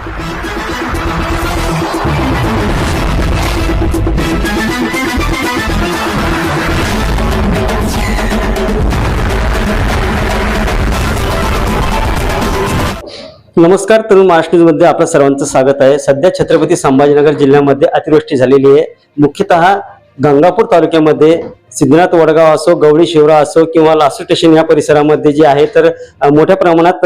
नमस्कार तरुण महाराष्ट्र न्यूजमध्ये आपलं सर्वांचं स्वागत आहे. सध्या छत्रपती संभाजीनगर जिल्ह्यामध्ये अतिवृष्टी झालेली आहे. मुख्यतः गंगापूर तालुक्यामध्ये सिद्धनाथ वडगाव असो गवळी शिवरा असो किंवा लासू स्टेशन या परिसरामध्ये जे आहे तर मोठ्या प्रमाणात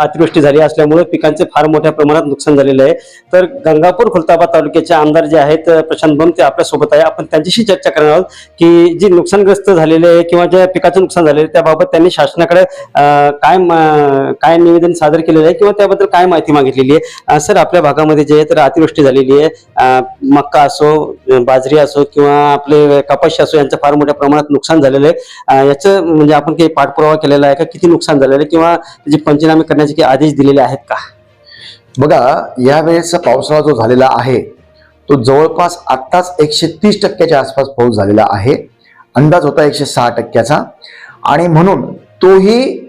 अतिवृष्टी झाली असल्यामुळे पिकांचे फार मोठ्या प्रमाणात नुकसान झालेलं आहे. तर गंगापूर खुलताबाद तालुक्याचे आमदार जे आहेत प्रशांत बम ते आपल्यासोबत आहे. आपण त्यांच्याशी चर्चा करणार आहोत की जे नुकसानग्रस्त झालेले आहे किंवा ज्या पिकाचं नुकसान झालेलं आहे त्याबाबत त्यांनी शासनाकडे काय काय निवेदन सादर केलेलं आहे किंवा त्याबद्दल काय माहिती मागितलेली आहे? सर आपल्या भागामध्ये जे आहे तर अतिवृष्टी झालेली आहे. मक्का असो बाजरी असो किंवा आपले कपाशी असो यांचं फार मोठ्या प्रमाणात नुकसान झालेलं आहे. याचं म्हणजे आपण काही पाठपुरावा केलेला आहे का? किती नुकसान झालेलं आहे? किंवा त्याचे पंचनामे करण्याचे काही आदेश दिलेले आहेत का? बघा यावेळेसचा पावसाळा जो झालेला आहे तो जवळपास आत्ताच एकशे तीस टक्क्याच्या आसपास पाऊस झालेला आहे. अंदाज होता एकशे सहा टक्क्याचा. आणि म्हणून तोही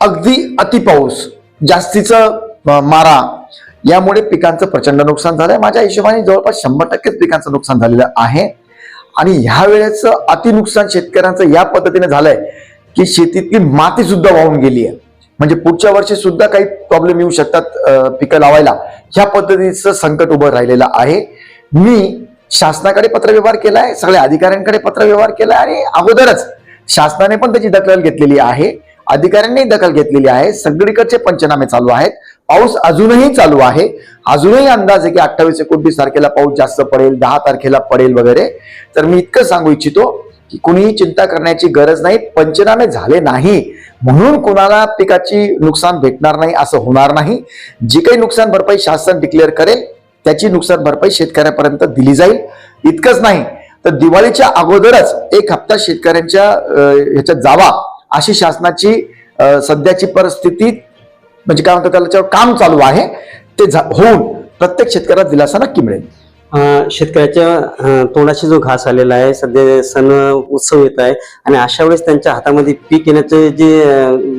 अगदी अतिपाऊस जास्तीचं मारा यामुळे पिकांचं प्रचंड नुकसान झालंय. माझ्या हिशोबाने जवळपास शंभर टक्केच पिकांचं नुकसान झालेलं आहे. आणि ह्या वेळेचं अति नुकसान शेतकऱ्यांचं या पद्धतीने झालंय की शेतीतली माती सुद्धा वाहून गेली आहे. म्हणजे पुढच्या वर्षी सुद्धा काही प्रॉब्लेम येऊ शकतात पिकं लावायला. ह्या पद्धतीचं संकट उभं राहिलेलं आहे. मी शासनाकडे पत्रव्यवहार केलाय सगळ्या अधिकाऱ्यांकडे पत्रव्यवहार केलाय आणि अगोदरच शासनाने पण त्याची दखल घेतलेली आहे. अधिकाऱ्यांनी दखल घेतलेली आहे. सगळीकडचे पंचनामे चालू आहेत. पाऊस अजूनही चालू आहे. अजूनही अंदाज आहे की अठ्ठावीस एकोणतीस तारखेला पाऊस जास्त पडेल दहा तारखेला पडेल वगैरे. तर मी इतकं सांगू इच्छितो की कुणीही चिंता करण्याची गरज नाही पंचनामे झाले नाही. म्हणून कुणाला पिकाची नुकसान भेटणार नाही असं होणार नाही. जी काही नुकसान भरपाई शासन डिक्लेअर करेल त्याची नुकसान भरपाई शेतकऱ्यापर्यंत दिली जाईल. इतकंच नाही तर दिवाळीच्या अगोदरच एक हप्ता शेतकऱ्यांच्या ह्याच्यात जावा अशी शासनाची सध्याची परिस्थिती म्हणजे काय म्हणतात त्याच्यावर काम चालू आहे ते होऊन प्रत्येक शेतकऱ्याला दिलासा नक्की मिळेल. शेतकऱ्याच्या तोंडाशी जो घास आलेला आहे सध्या सण उत्सव येत आहे आणि अशा वेळेस त्यांच्या हातामध्ये पीक येण्याची जी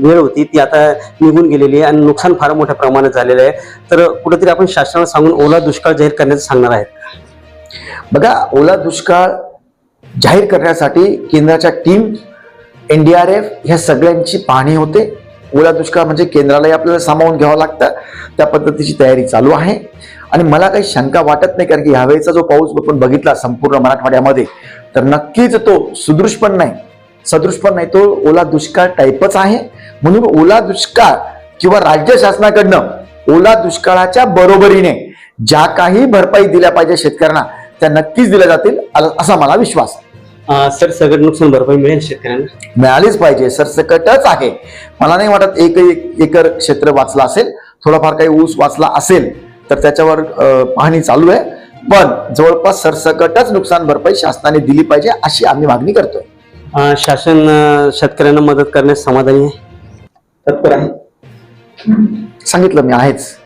वेळ होती ती आता निघून गेलेली आहे आणि नुकसान फार मोठ्या प्रमाणात झालेलं आहे. तर कुठेतरी आपण शासनाला सांगून ओला दुष्काळ जाहीर करण्याचं सांगणार आहेत. बघा ओला दुष्काळ जाहीर करण्यासाठी केंद्राच्या टीम एनडीआरएफ ह्या सगळ्यांची पाहणी होते. ओला दुष्काळ म्हणजे केंद्रालाही आपल्याला सामावून घ्यावं लागतं. त्या पद्धतीची तयारी चालू आहे. आणि मला काही शंका वाटत नाही कारण की ह्यावेळेचा जो पाऊस आपण बघितला संपूर्ण मराठवाड्यामध्ये तर नक्कीच तो सुदृश पण नाही. सदृश पण नाही तो ओला दुष्काळ टाईपच आहे. म्हणून ओला दुष्काळ किंवा राज्य शासनाकडनं ओला दुष्काळाच्या बरोबरीने ज्या काही भरपाई दिल्या पाहिजे शेतकऱ्यांना त्या नक्कीच दिल्या जातील असा मला विश्वास. सर सगळं नुकसान भरपाई मिळेल शेतकऱ्यांना? मिळालीच पाहिजे सरसकटच आहे. मला नाही वाटत एक एक एकर क्षेत्र वाचला असेल थोडाफार काही ऊस वाचला असेल तर त्याच्यावर अ, पाहणी चालू आहे. पण जवळपास सरसकटच नुकसान भरपाई शासनाने दिली पाहिजे अशी आम्ही मागणी करतोय. अ, शासन अ, शेतकऱ्यांना मदत करण्यास समाधानी आहे? तत्पर आहे. सांगितलं मी आहेच.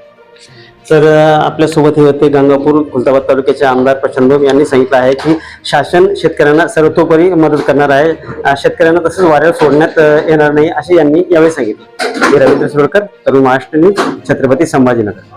तर आपल्यासोबत हे होते गंगापूर खुलताबाद तालुक्याचे आमदार प्रशांत भोम यांनी सांगितलं आहे की शासन शेतकऱ्यांना सर्वतोपरी मदत करणार आहे. शेतकऱ्यांना तसंच वाऱ्यावर सोडण्यात येणार नाही असे यांनी यावेळी सांगितले. रवींद्र सुरकर तरुण महाराष्ट्र न्यूज छत्रपती संभाजीनगर.